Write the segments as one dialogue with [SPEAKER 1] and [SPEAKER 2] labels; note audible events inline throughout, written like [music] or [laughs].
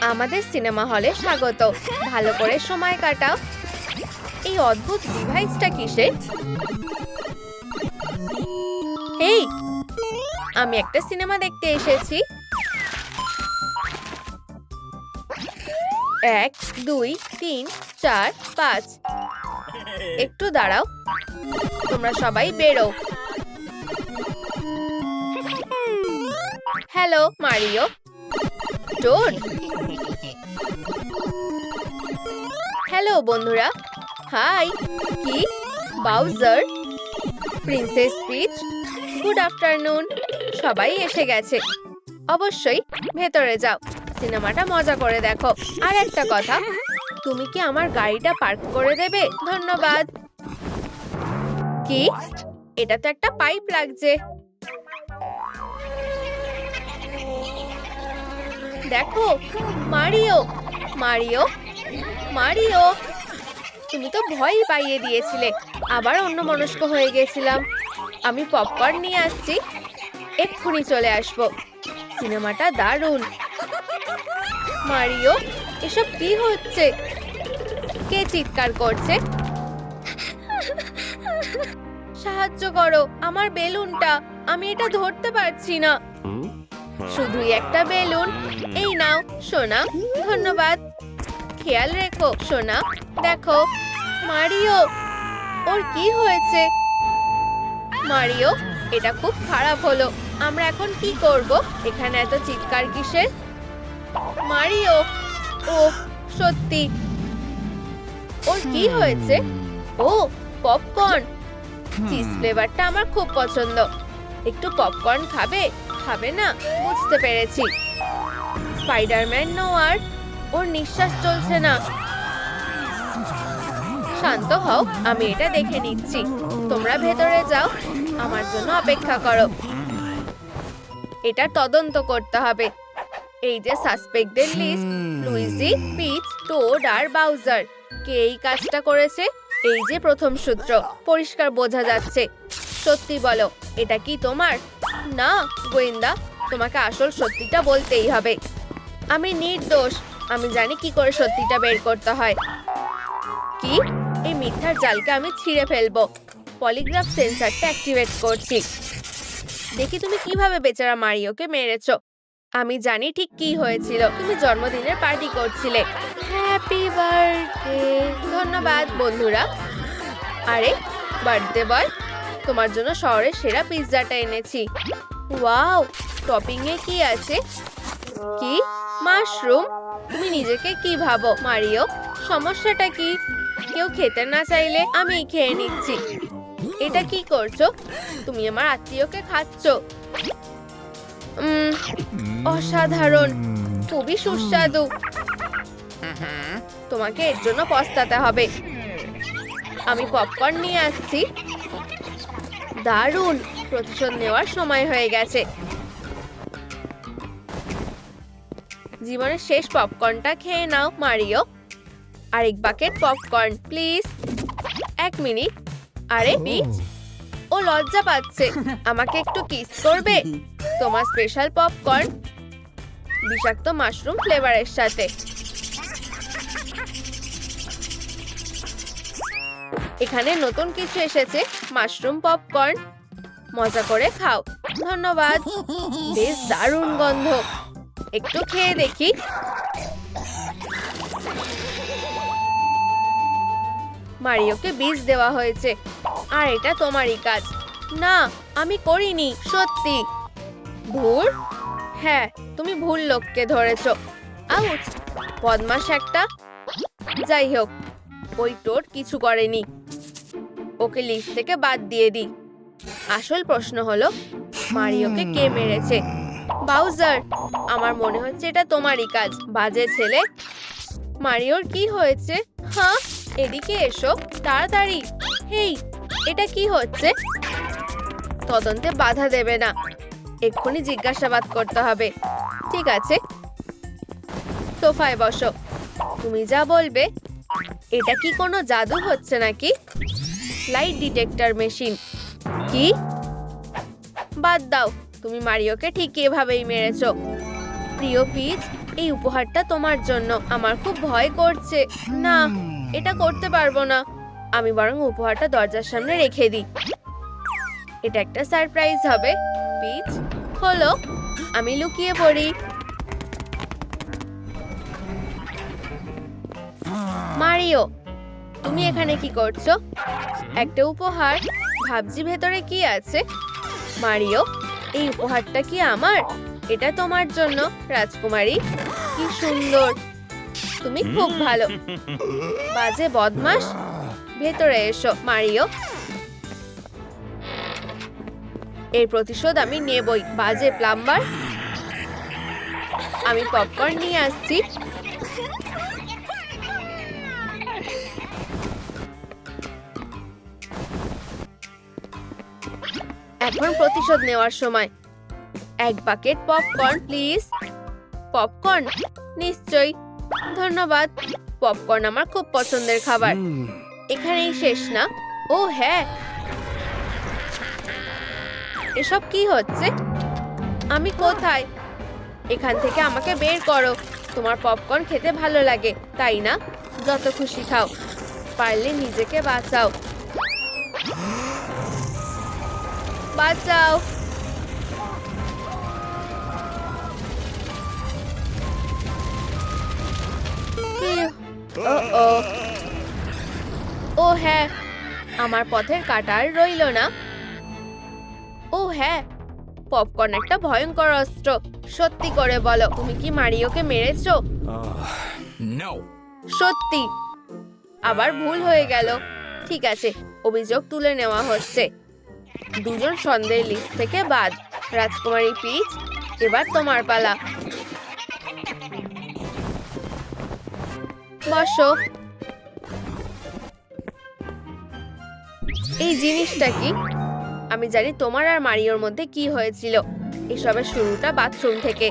[SPEAKER 1] আমাদের সিনেমা হলে স্বাগত। ভালো করে সময় কাটাও। এই অদ্ভুত ডিভাইসটা কিসের এই, আমি একটা সিনেমা দেখতে এসেছি। এক, দুই, তিন, চার, পাঁচ। একটু দাঁড়াও। তোমরা সবাই বেরো। Hello, Mario. টোড হ্যালো, বন্ধুরা। হাই, কি? Bowser? Princess Peach? Good afternoon. সবাই এসে গেছে। অবশ্যই, ভেতরে যাও। সিনেমাটা মজা করে দেখো। আর একটা কথা, তুমি কি আমার গাড়িটা পার্ক করে দেবে? ধন্যবাদ। কি? এটা তো একটা পাইপ লাগছে। দেখো, মারিও মারিও। মারিও। তুমি তো ভয়ই পাইয়ে দিয়েছিলে। আবার অন্য মনস্ক হয়ে গেছিলাম। আমি পপকর্ন নিয়ে আসছি। এক্ষুনি চলে আসব। সিনেমাটা দারুণ। মারিও এসব কি হচ্ছে? কে চিৎকার করছে? সাহায্য করো আমার বেলুনটা। আমি এটা ধরতে পারছি না। শুধুই একটা বেলুন। এই নাও সোনা ধন্যবাদ। খেয়াল রেখো সোনা। দেখো মারিও ওর কি হয়েছে? মারিও এটা খুব খারাপ হলো। আমরা এখন কি করব? এখানে এত চিৎকার কিসের? মারিও ও সত্যি। ওর কি হয়েছে? ও পপকর্ন। চিজ ফ্লেভারটা আমার খুব পছন্দ। একটু পপকর্ন খাবে? খাবে না? বুঝতে পেরেছি। স্পাইডারম্যান নোয়ার ওর নিঃশ্বাস চলছে না। শান্ত হও আমি এটা দেখে নিচ্ছি। তোমরা ভেতরে যাও আমার জন্য অপেক্ষা করো। এটা তদন্ত করতে হবে। এই যে সাসপেক্টদের লিস্ট লুইজি পিচ টোড আর বাউজার। কে এই কাজটা করেছে? এই যে প্রথম সূত্র পরিষ্কার বোঝা যাচ্ছে। সত্যি বলো এটা কি তোমার? না গোয়েন্দা তোমাকে আসল সত্যিটা বলতেই হবে। আমি নির্দোষ আমি জানি কি করে সত্যিটা বের করতে হয়। কি? এই মিথ্যার জালকে আমি ছিঁড়ে ফেলব। পলিগ্রাফ সেন্সারটা অ্যাক্টিভেট করছি। দেখি তুমি কীভাবে বেচারা মারিওকে মেরেছো। আমি জানি ঠিক কি হয়েছিল। তুমি জন্মদিনের পার্টি করছিলে। হ্যাপি বার্থডে ধন্যবাদ, বন্ধুরা। আরে বার্থডে বয় তোমার জন্য শহরের সেরা পিৎজাটা এনেছি। ওয়াও টপিং এ কি আছে? কি? মাশরুম? তুমি নিজেকে কি ভাবো, মারিও? সমস্যাটা কি? কেউ খেতে না চাইলে আমি খেয়ে নিচ্ছি। এটা কি করছ? তুমি আমার আত্মীয়কে খাচ্ছো। অসাধারণ। খুবই সুস্বাদু। তোমাকে এর জন্য পস্তাতে হবে। আমি পপকর্ন নিয়ে আসছি। দারুণ! প্রতিশোধ নেওয়ার সময় হয়ে গেছে। জীবনের শেষ পপকর্নটা খেয়ে নাও মারিও। আরেক বাকেট পপকর্ন প্লিজ। এক মিনিট। আরে পিচ ও লজ্জা পাচ্ছে। আমাকে একটু কিস করবে? তোমার স্পেশাল পপকর্ন? বিষাক্ত মাশরুম ফ্লেভারের সাথে। এখানে নতুন কিছু এসেছে মাশরুম পপকর্ন। মজা করে খাও। ধন্যবাদ। বেশ দারুণ গন্ধ। একটু খেয়ে দেখি। মারিওকে বীজ দেওয়া হয়েছে। আর এটা তোমারই কাজ। না আমি করিনি সত্যি। ভুল? হ্যাঁ তুমি ভুল লোককে ধরেছো। আউচ বদমাস একটা। যাই হোক ওই টোট কিছু করেনি। ওকে লিস্ট থেকে বাদ দিয়ে দিই। আসল প্রশ্ন হলো মারিওকে কে মেরেছে? বাউজার, আমার মনে হচ্ছে এটা তোমারই কাজ। বাজে ছেলে। মারিওর কি হয়েছে? হ্যাঁ এদিকে এসো, তাড়াতাড়ি। হেই, এটা কি হচ্ছে? তদন্তে বাধা দেবে না। এক্ষুনি জিজ্ঞাসাবাদ করতে হবে। ঠিক আছে। সোফায় বসো। তুমি যা বলবে, এটা কি কোনো জাদু হচ্ছে নাকি? Light detector machine. কি? বাদ দাও। তুমি মারিওকে ঠিক এভাবেই মেরেছো। প্রিয় পিচ, এই উপহারটা তোমার জন্য। আমার খুব ভয় করছে। না, এটা করতে পারব না। আমি বরং উপহারটা দরজার সামনে রেখে দিই। এটা একটা সারপ্রাইজ হবে, পিচ। হলো, আমি লুকিয়ে পড়ি। মারিও, তুমি এখানে কি করছ? একটা উপহার। ভাবছি ভেতরে কি আছে? মারিও এই উপহারটা কি আমার? এটা তোমার জন্য, রাজকুমারী। কি সুন্দর। তুমি খুব ভালো। বাজে বদমাস ভেতরে এসো, মারিও। এর প্রতিশোধ আমি নেবই, বাজে প্লাম্বার। আমি পপকর্ন নিয়ে আসছি। এখন প্রতিশোধ নেওয়ার সময়। এক বাকেট পপকর্ন প্লিজ পপকর্ন নিশ্চয়ই। ধন্যবাদ। পপকর্ন আমার খুব পছন্দের খাবার। এখানেই শেষ না? ও হ্যাঁ। এসব কি হচ্ছে? আমি কোথায়? এখান থেকে আমাকে বের করো। তোমার পপকর্ন খেতে ভালো লাগে তাই না? যত খুশি খাও। পারলে নিজেকে বাঁচাও। [gasps] বাঁচাও। ও হ্যাঁ আমার পথের কাটার রইল না। ও হ্যাঁ পপকর্ন একটা ভয়ঙ্কর অস্ত্র। সত্যি করে বলো তুমি কি মারিওকে মেরেছো. সত্যি। আবার ভুল হয়ে গেল। ঠিক আছে অভিযোগ তুলে নেওয়া হচ্ছে। দুজন সন্দেহ লিস্ট থেকে বাদ। রাজকুমারী পিচ, এবার তোমার পালা। বসো। এই জিনিসটা কি? আমি জানি তোমার আর মারিওর মধ্যে কি হয়েছিল। এসবের শুরুটা বাথরুম থেকে।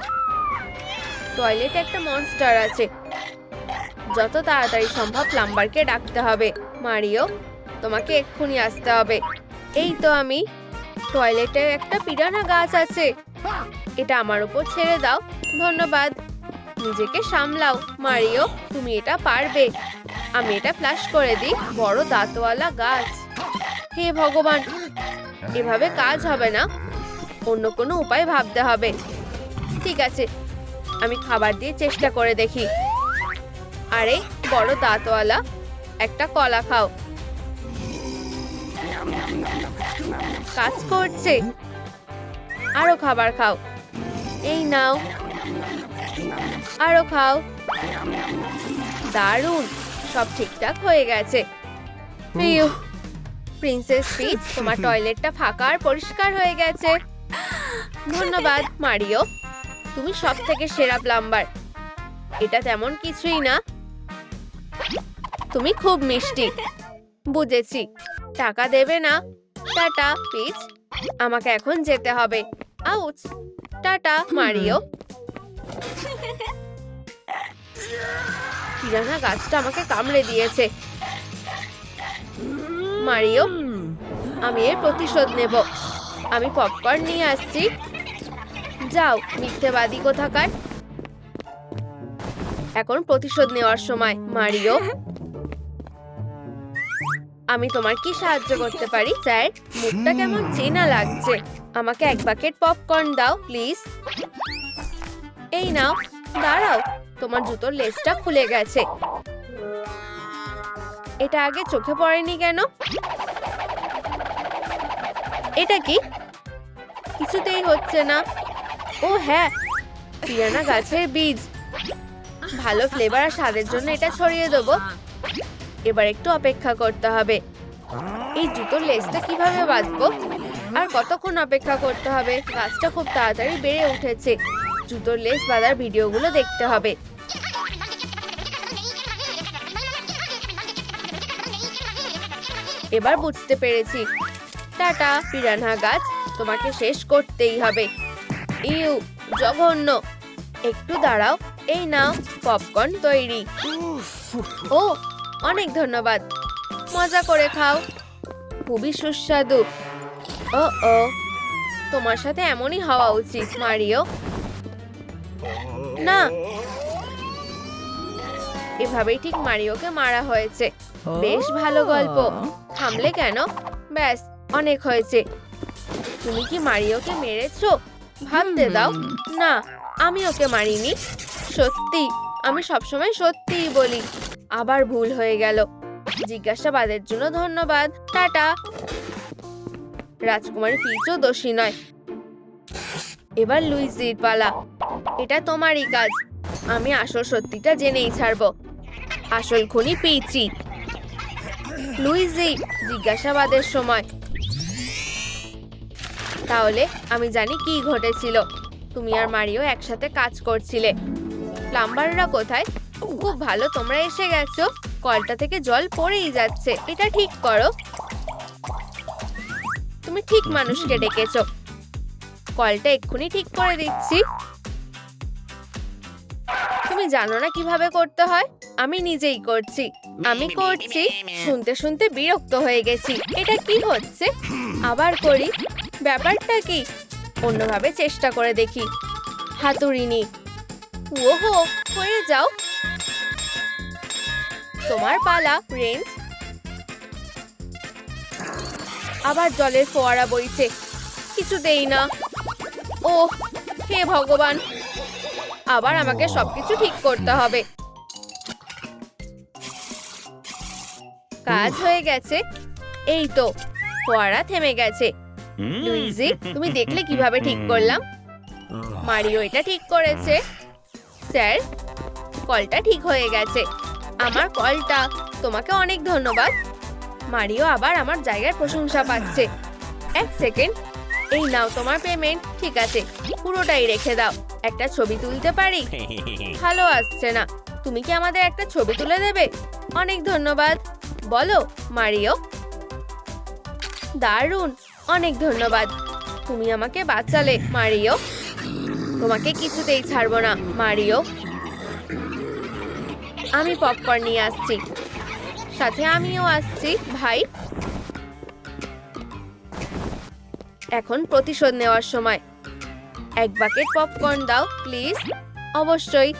[SPEAKER 1] টয়লেটে একটা মনস্টার আছে। যত তাড়াতাড়ি সম্ভব প্লাম্বারকে ডাকতে হবে। মারিও তোমাকে এক্ষুনি আসতে হবে। এই তো আমি। টয়লেটে একটা পিরানা গাছ আছে। এটা আমার উপর ছেড়ে দাও। ধন্যবাদ। নিজেকে সামলাও। মারিও, তুমি এটা পারবে। আমি এটা ফ্লাশ করে দিই। বড় দাঁতওয়ালা গাছ। হে ভগবান, এভাবে কাজ হবে না। অন্য কোনো উপায় ভাবতে হবে। ঠিক আছে, আমি খাবার দিয়ে চেষ্টা করে দেখি। আরে, বড় দাঁতওয়ালা, একটা কলা খাও। কাজ করছে। আরও খাবার খাও। এই নাও। আরও খাও। দারুণ। সব ঠিকঠাক হয়ে গেছে। প্রিন্সেস পিচ তোমার [laughs] টয়লেটটা ফাঁকা আর পরিষ্কার হয়ে গেছে। ধন্যবাদ মারিও। তুমি সব থেকে সেরা প্লাম্বার। এটা তেমন কিছুই না। তুমি খুব মিষ্টি। বুঝেছি। টাকা দেবে না? টাটা পিচ আমাকে এখন যেতে হবে। আউচ। Tata, Mario. পিরানা গাছটা আমাকে কামড়ে দিয়েছে। মারিও, আমি এর প্রতিশোধ নেব। আমি পপকর্ন নিয়ে আসছি। যাও, মিথ্যেবাদী কোথাকার। এখন প্রতিশোধ নেওয়ার সময়, মারিও। আমি তোমার কি সাহায্য করতে পারি, স্যার? মুখটা কেমন চেনা লাগছে। আমাকে এক বাকেট পপকর্ন দাও, প্লিজ। এই নাও, দাঁড়াও, তোমার জুতোর লেসটা খুলে গেছে। এটা আগে চোখে পড়েনি কেন? এটা কি? কিছুতেই হচ্ছে না। ও হ্যাঁ পিয়ানা গাছের বীজ। ভালো ফ্লেভার আর স্বাদের জন্য এটা ছড়িয়ে দেবো। এবার একটু অপেক্ষা করতে হবে। এই জুতোর লেসটা কীভাবে বাঁধবো? আর কতক্ষণ অপেক্ষা করতে হবে? গাছটা খুব তাড়াতাড়ি বেড়ে উঠেছে। জুতোর লেস বাঁধার ভিডিওগুলো দেখতে হবে। এবার বুঝতে পেরেছি। টাটা পিরানহা গাছ। তোমাকে শেষ করতেই হবে। ইউ জঘন্য। একটু দাঁড়াও এই নাও পপকর্ন তৈরি। ও অনেক ধন্যবাদ। মজা করে খাও। খুবই সুস্বাদু। ও ও তোমার সাথে এমনই হওয়া উচিত মারিও। না। এভাবেই ঠিক মারিওকে মারা হয়েছে। বেশ ভালো গল্প। থামলে কেন? ব্যাস অনেক হয়েছে। তুমি কি মারিওকে মেরেছো? ভাবতে দাও। না আমি ওকে মারিনি। সত্যি আমি সবসময় সত্যিই বলি। আবার ভুল হয়ে গেল। জিজ্ঞাসাবাদের জন্য ধন্যবাদ। টাটা। রাজকুমারী পিচও দোষী নয়। এবার লুইজির পালা। এটা তোমারই কাজ। আমি আসল সত্যিটা জেনেই ছাড়বো। আসল খুনি পিচি। লুইজি জিজ্ঞাসাবাদের সময়। তাহলে আমি জানি কি ঘটেছিল। তুমি আর মারিও একসাথে কাজ করছিলে। প্লাম্বাররা কোথায়? খুব ভালো তোমরা এসে গেছো। কলটা থেকে জল পড়েই যাচ্ছে। এটা ঠিক করো। তুমি ঠিক মানুষকে ডেকেছো। কলটা এক্ষুনি ঠিক করে দিচ্ছি। তুমি জানো না কীভাবে করতে হয়? আমি নিজেই করছি। আমি করছি, শুনতে শুনতে বিরক্ত হয়ে গেছি। এটা কি হচ্ছে? আবার করি। ব্যাপারটা কি? অন্যভাবে চেষ্টা করে দেখি। হাতুড়ি নি ওহো, হয়ে যাও। তোমার পালা রেঞ্জ। আবার জলের ফোয়ারা বইছে। কিছুতেই না। ও হে ভগবান। আবার আমাকে সবকিছু ঠিক করতে হবে। কাজ হয়ে গেছে। এই তো ফোয়ারা থেমে গেছে। লুইজি তুমি [laughs] দেখলে কীভাবে ঠিক করলাম? মারিও এটা ঠিক করেছে। স্যার কলটা ঠিক হয়ে গেছে। আমার কলটা। তোমাকে অনেক ধন্যবাদ। মারিও আবার আমার জায়গার প্রশংসা পাচ্ছে। এক সেকেন্ড। এই নাও তোমার পেমেন্ট ঠিক আছে। পুরোটাই রেখে দাও। একটা ছবি তুলতে পারি? [laughs] ভালো আসছে না। তুমি কি আমাদের একটা ছবি তুলে দেবে? অনেক ধন্যবাদ। বলো মারিও। দারুণ। অনেক ধন্যবাদ। তুমি আমাকে বাঁচালে মারিও। তোমাকে কিছুতেই ছাড়বো না মারিও। আমি পপকর্ন নিয়ে আসছি। সাথে আমিও আসছি, ভাই। এখন প্রতিশোধ নেওয়ার সময়। এক বাকেট পপকর্ন দাও প্লিজ অবশ্যই।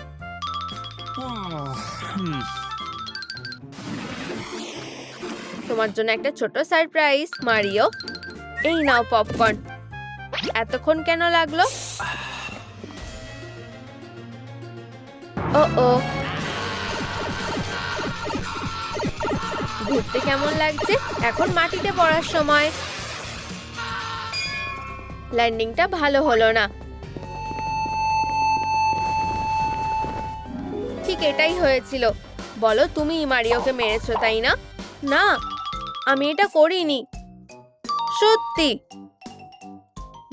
[SPEAKER 1] তোমার জন্য একটা ছোট সারপ্রাইজ মারিও। এই নাও পপকর্ন এতক্ষণ কেন লাগল? ও ও। ঘুরতে কেমন লাগছে? এখন মাটিতে পড়ার সময়। ল্যান্ডিংটা ভালো হলো না। ঠিক এটাই হয়েছিল। বলো তুমি মারিওকে মেরেছো, তাই না? না, আমি এটা করিনি। সত্যি।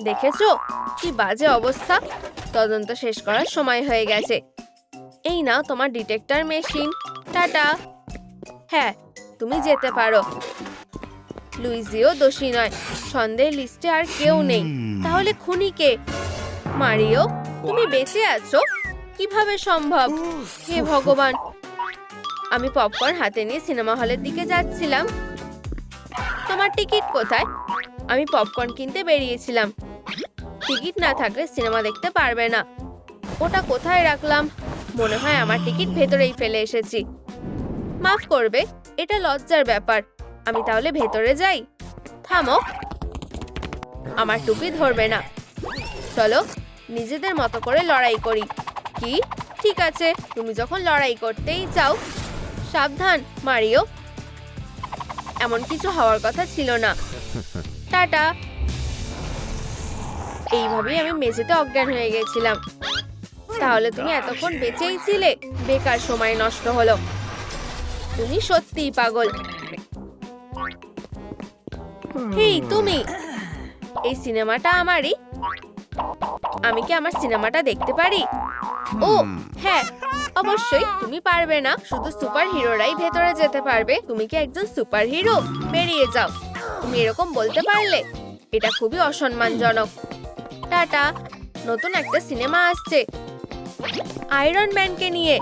[SPEAKER 1] দেখেছ? কি বাজে অবস্থা। তদন্ত শেষ করার সময় হয়ে গেছে। এই নাও তোমার ডিটেক্টর মেশিন টাটা। হ্যাঁ তুমি যেতে পারো। লুইজিও দোষী নয়। সন্দেহ লিস্টে আর কেউ নেই। তাহলে খুনি কে মারিও তুমি বেঁচে আছো? কীভাবে সম্ভব? হে ভগবান। আমি পপকর্ন হাতে নিয়ে সিনেমা হলের দিকে যাচ্ছিলাম। তোমার টিকিট কোথায়? আমি পপকর্ন কিনতে বেরিয়েছিলাম। টিকিট না থাকলে সিনেমা দেখতে পারবে না। ওটা কোথায় রাখলাম? মনে হয় আমার টিকিট ভেতরেই ফেলে এসেছি। মাফ করবে, এটা লজ্জার ব্যাপার। আমি তাহলে ভেতরে যাই। থামো। আমার টুপি ধরবে না। চলো, নিজেদের মতো করে লড়াই করি। কি? ঠিক আছে, তুমি যখন লড়াই করতেই চাও, সাবধান, মারিও। এমন কিছু হওয়ার কথা ছিল না। টাটা। এইভাবেই আমি মেঝেতে অজ্ঞান হয়ে গেছিলাম। তাহলে তুমি এতক্ষণ বেঁচেই ছিলে? বেকার সময় নষ্ট হলো। তুমি সত্যিই পাগল। হেই তুমি! এই সিনেমাটা আমারই। আমি কি আমার সিনেমাটা দেখতে পারি? ও হ্যাঁ অবশ্যই তুমি পারবে না। শুধু সুপার হিরোরাই ভেতরে যেতে পারবে। তুমি কি একজন সুপার হিরো বেরিয়ে যাও। তুমি এরকম বলতে পারলে এটা খুবই অসম্মানজনক। টাটা নতুন একটা সিনেমা আসছে। আয়রন ম্যানকে নিয়ে।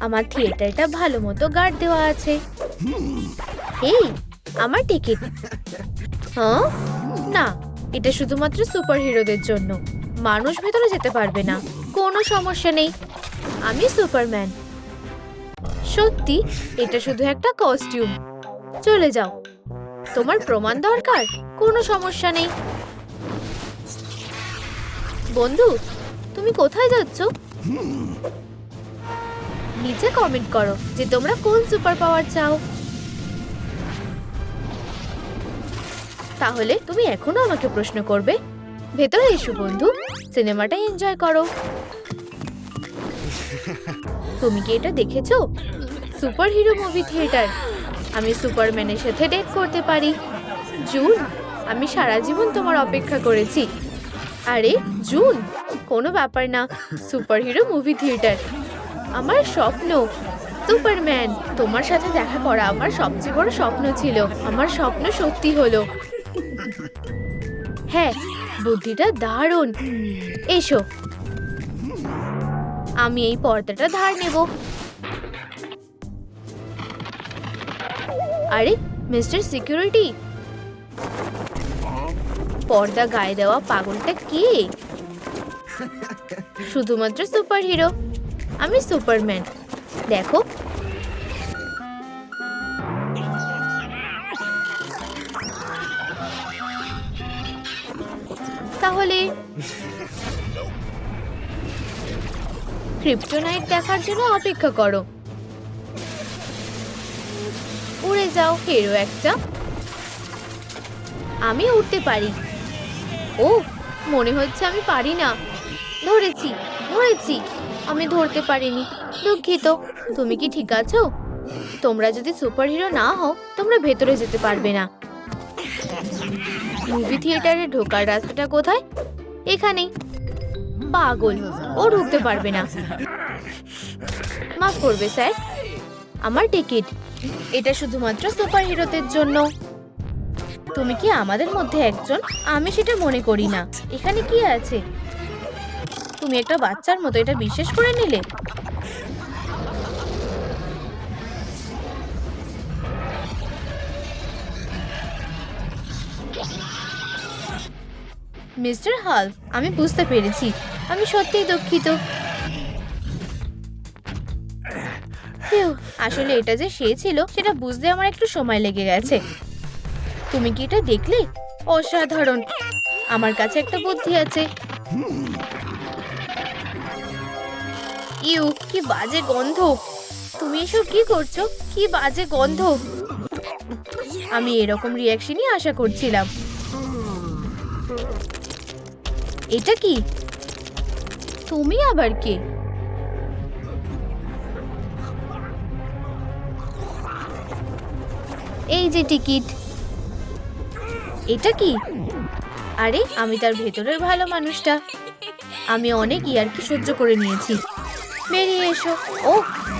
[SPEAKER 1] আমার থিয়েটারটা ভালো মতো গার্ড দেওয়া আছে। এই, আমার টিকিট। হ্যাঁ? না, এটা শুধুমাত্র সুপার হিরোদের জন্য।
[SPEAKER 2] মানুষ ভেতরে যেতে পারবে না। কোনো সমস্যা নেই। আমি সুপারম্যান। সত্যি, এটা শুধু একটা কস্টিউম। চলে যাও। তোমার প্রমাণ দরকার? কোনো সমস্যা নেই। বন্ধু, তুমি কোথায় যাচ্ছ? নিচে কমেন্ট করো যে তোমরা কোন সুপার পাওয়ার চাও। তাহলে তুমি এখনও আমাকে প্রশ্ন করবে। ভেতরে এসো বন্ধু সিনেমাটা এনজয় করো। তুমি কি এটা দেখেছ? সুপার হিরো মুভি থিয়েটার আমি সুপারম্যানের সাথে ডেট করতে পারি। জুন, আমি সারা জীবন তোমার অপেক্ষা করেছি। আরে, জুন? কোনো ব্যাপার না। সুপার হিরো মুভি থিয়েটার আমার স্বপ্ন। সুপারম্যান, তোমার সাথে দেখা করা আমার সবচেয়ে বড় স্বপ্ন ছিল। আমার স্বপ্ন সত্যি হলো। হ্যাঁ বুদ্ধিটা দারুণ। এসো। আমি এই পর্দাটা ধার নেব। আরে, মিস্টার সিকিউরিটি? পর্দা গায়ে দেওয়া পাগলটা কে? শুধুমাত্র সুপার হিরো আমি সুপারম্যান। দেখো। তাহলে ক্রিপ্টোনাইট দেখার জন্য অপেক্ষা করো। উড়ে যাও হেরো একটা। আমি উঠতে পারি। ও, মনে হচ্ছে আমি পারি না। ধরেছি। ধরেছি আমি ধরতে পারিনি। দুঃখিত। তুমি কি ঠিক আছো? তোমরা যদি সুপারহিরো না হও, তোমরা ভেতরে যেতে পারবে না। মুভি থিয়েটারে ঢোকার রাস্তাটা কোথায়? এখানেই। পাগল। ও ঢুকতে পারবে না। মাফ করবে, স্যার। আমার টিকিট। এটা শুধুমাত্র সুপার হিরোদের জন্য। তুমি কি আমাদের মধ্যে একজন? আমি সেটা মনে করি না। এখানে কি আছে? তুমি একটা বাচ্চার মতো এটা বিশ্বাস করে নিলে? মিস্টার হাল, আমি বুঝতে পেরেছি। আমি সত্যিই দুঃখিত। আসলে এটা যে সে ছিল, সেটা বুঝতে আমার একটু সময় লেগে গেছে। তুমি কি এটা দেখলে? অসাধারণ। আমার কাছে একটা বুদ্ধি আছে। ইউ, কি বাজে গন্ধ। তুমি এসব কি করছ? কি বাজে গন্ধ। আমি এরকম রিয়াকশনই আশা করছিলাম। এটা কি? তুমি আবার কে? এই যে টিকিট। এটা কি? আরে, আমি তার ভেতরের ভালো মানুষটা। আমি অনেক ইয়ারকি সহ্য করে নিয়েছি। বেরিয়ে এসো। ও,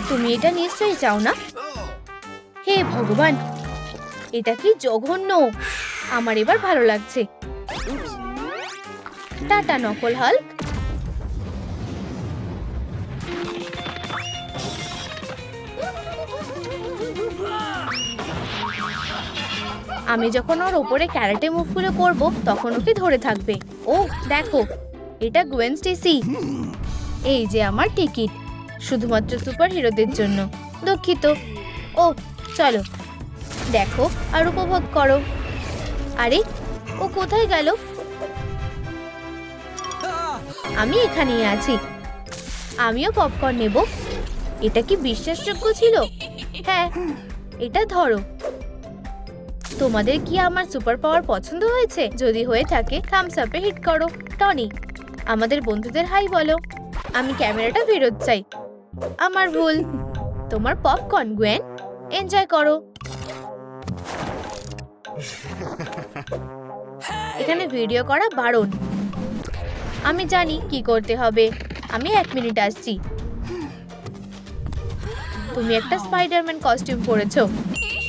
[SPEAKER 2] তুমি এটা নিশ্চয়ই চাও না? হে ভগবান, এটা কি জঘন্য? আমার এবার ভালো লাগছে। টাটা, নকল হাল্ক। আমি যখন ওর ওপরে ক্যারাটে মুভগুলো করব, তখন ওকে ধরে থাকবে। ও, দেখো, এটা গোয়েন স্টেসি এই যে আমার টিকিট। শুধুমাত্র সুপার হিরোদের জন্য। দুঃখিত। ও, চলো। দেখো আর উপভোগ করো। আরে, ও কোথায় গেল? আমি এখানেই আছি। আমিও পপকর্ন নেব। এটা কি বিশ্বাসযোগ্য ছিল? হ্যাঁ এটা ধরো। তোমাদের কি আমার সুপার পাওয়ার পছন্দ হয়েছে? যদি হয়ে থাকে থামস আপে হিট করো। টনি, আমাদের বন্ধুদের হাই বলো। আমি ক্যামেরাটা ফেরত চাই। আমার ভুল। তোমার পপকর্ন গুয়েন এনজয় করো। এখানে ভিডিও করা বারণ। আমি জানি কি করতে হবে। আমি এক মিনিট আসছি। তুমি একটা স্পাইডারম্যান কস্টিউম পরেছো।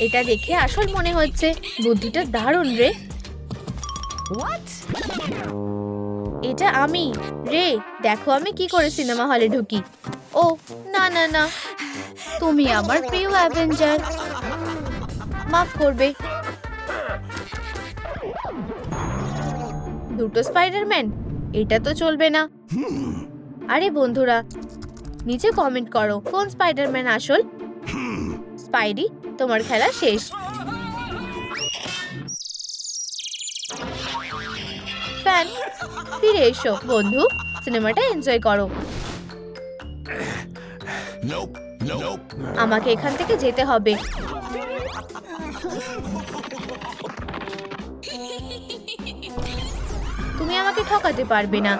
[SPEAKER 2] এটা দেখে আসল মনে হচ্ছে বুদ্ধিটা দারুণ রে। এটা আমি। রে, দেখো আমি কি করে সিনেমা হলে ঢুকি। ও, না না না। তুমি আমার প্রিয় অ্যাভেঞ্জার মাফ করবে। দুটো স্পাইডারম্যান এটা তো চলবে না। আরে বন্ধুরা, নিচে কমেন্ট করো, কোন স্পাইডারম্যান আসল? স্পাইডি তোমার খেলা শেষ। ফ্যান ফিরে এসো বন্ধু। সিনেমাটা এনজয় করো. আমাকে এখান থেকে যেতে হবে। তুমি আমাকে ঠকাতে পারবে না।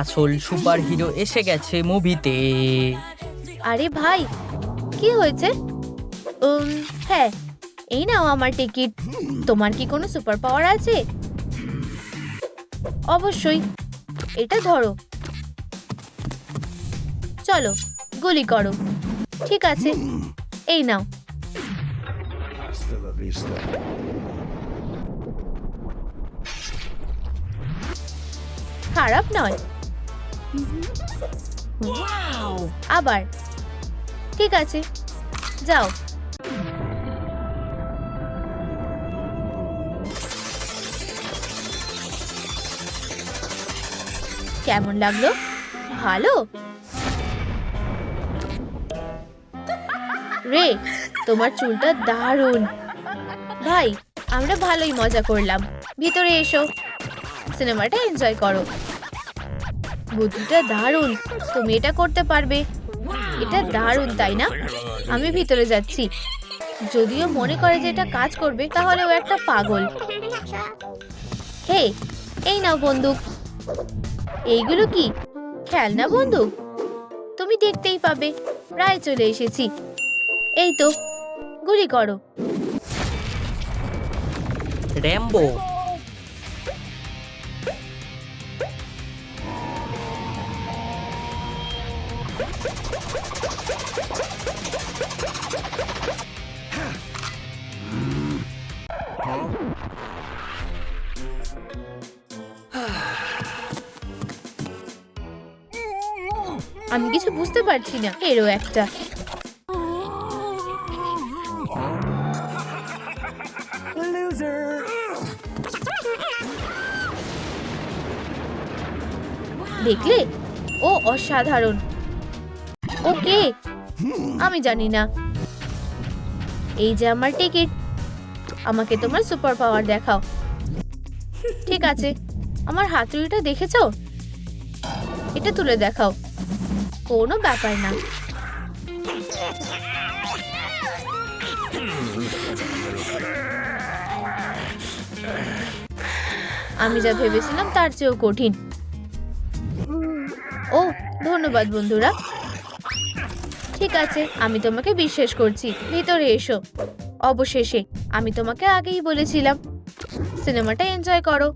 [SPEAKER 3] আসল সুপার হিরো এসে গেছে মুভিতে
[SPEAKER 2] আরে ভাই কি হয়েছে? হ্যাঁ এই নাও আমার টিকিট। তোমার কি কোনো সুপার পাওয়ার আছে? অবশ্যই। এটা ধরো। চলো গুলি করো। ঠিক আছে। এই নাও। খারাপ নয়। আবার। ঠিক আছে। যাও। কেমন লাগল? ভালো? রে, তোমার চুলটা দারুণ। ভাই, আমরা ভালোই মজা করলাম। ভিতরে এসো। সিনেমাটা এনজয় করো। বুদ্ধিটা দারুণ। তুমি এটা করতে পারবে। এটা দারুণ, তাই না? আমি ভিতরে যাচ্ছি। যদিও মনে করে যে এটা কাজ করবে, তাহলে ও একটা পাগল। হে, এই নাও বন্দুক। এইগুলো কি? খেলনা বন্দুক? তুমি দেখতেই পাবে, প্রায় চলে এসেছি। এই তো, গুলি করো।
[SPEAKER 3] র্যাম্বো
[SPEAKER 2] বুঝতে পারছি না। এরও একটা। দেখলে? ও অসাধারণ। ওকে আমি জানি না। এই যে আমার টিকিট। আমাকে তোমার সুপার পাওয়ার দেখাও। ঠিক আছে। আমার হাতুড়িটা দেখেছ? এটা তুলে দেখাও। কোনো ব্যাপার না। আমি যা ভেবেছিলাম তার চেয়েও কঠিন। ও, ধন্যবাদ বন্ধুরা। ঠিক আছে, আমি তোমাকে বিশ্বাস করছি। ভিতরে এসো। অবশেষে, আমি তোমাকে আগেই বলেছিলাম। সিনেমাটা এনজয় করো।